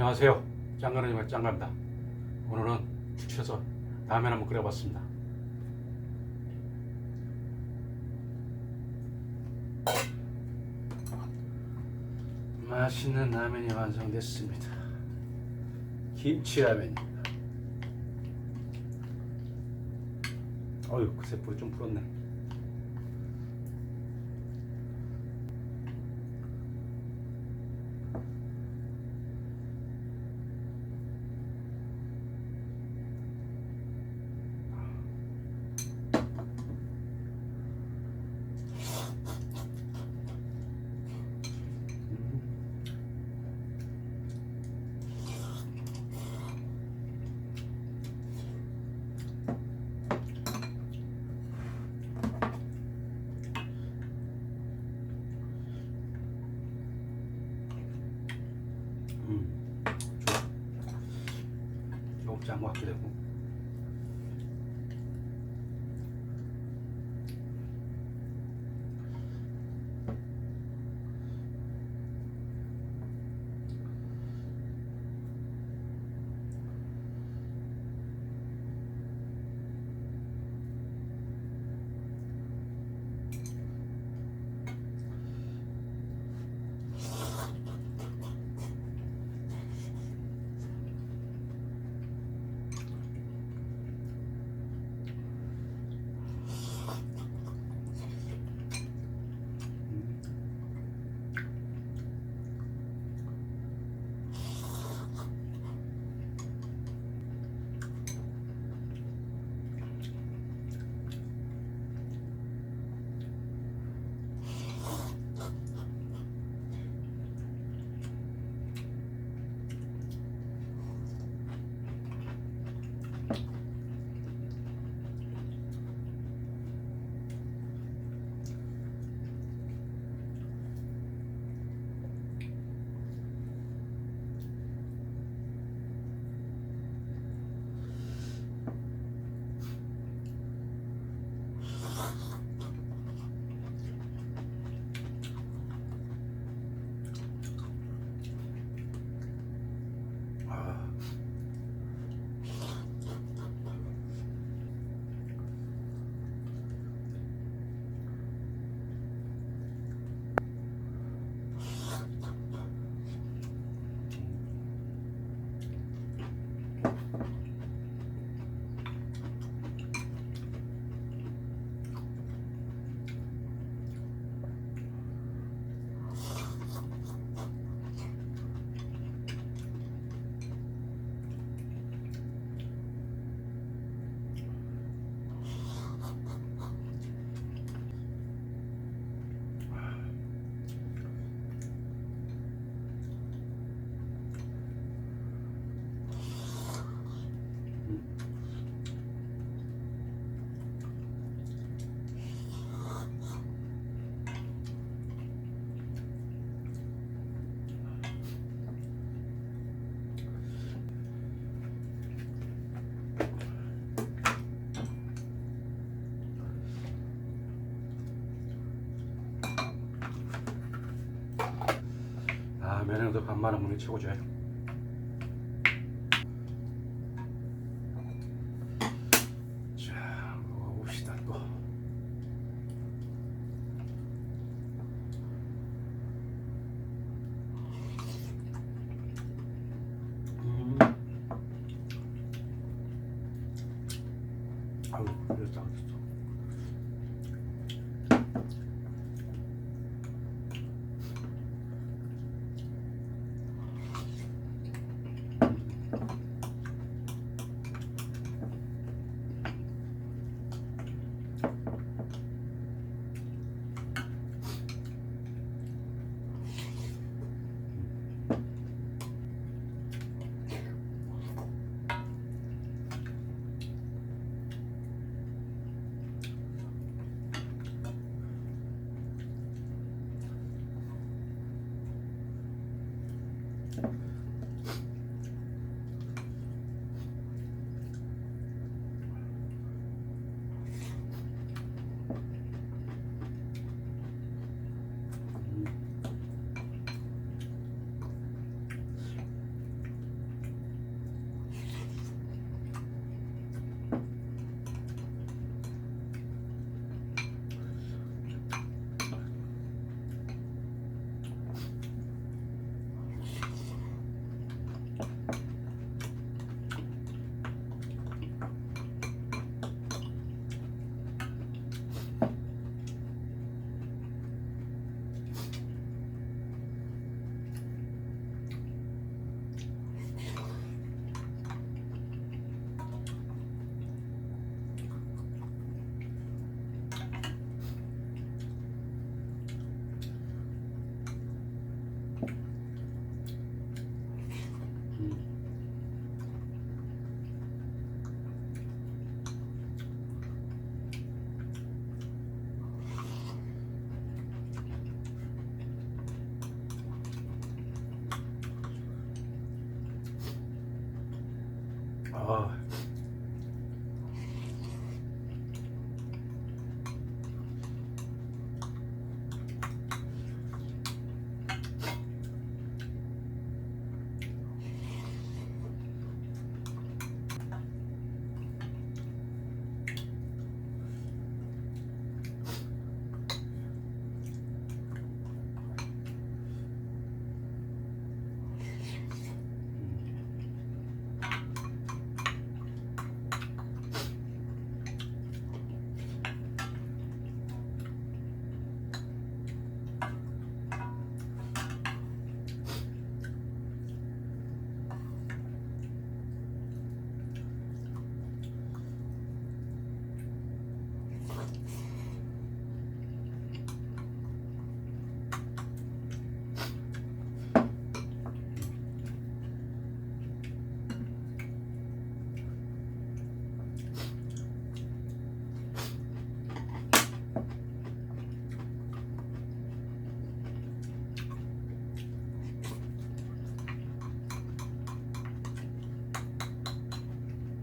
안녕하세요. 짱가는님의 짱가입니다. 오늘은 추쳐서 라면 한번 끓여봤습니다. 맛있는 라면이 완성됐습니다. 김치 라면입니다. 어휴, 불이 좀 불었네. 我去了。 먹는 게 최고죠. 아,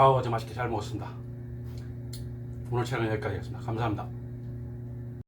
아우 어제 맛있게 잘 먹었습니다. 오늘 촬영 여기까지 하겠습니다. 감사합니다.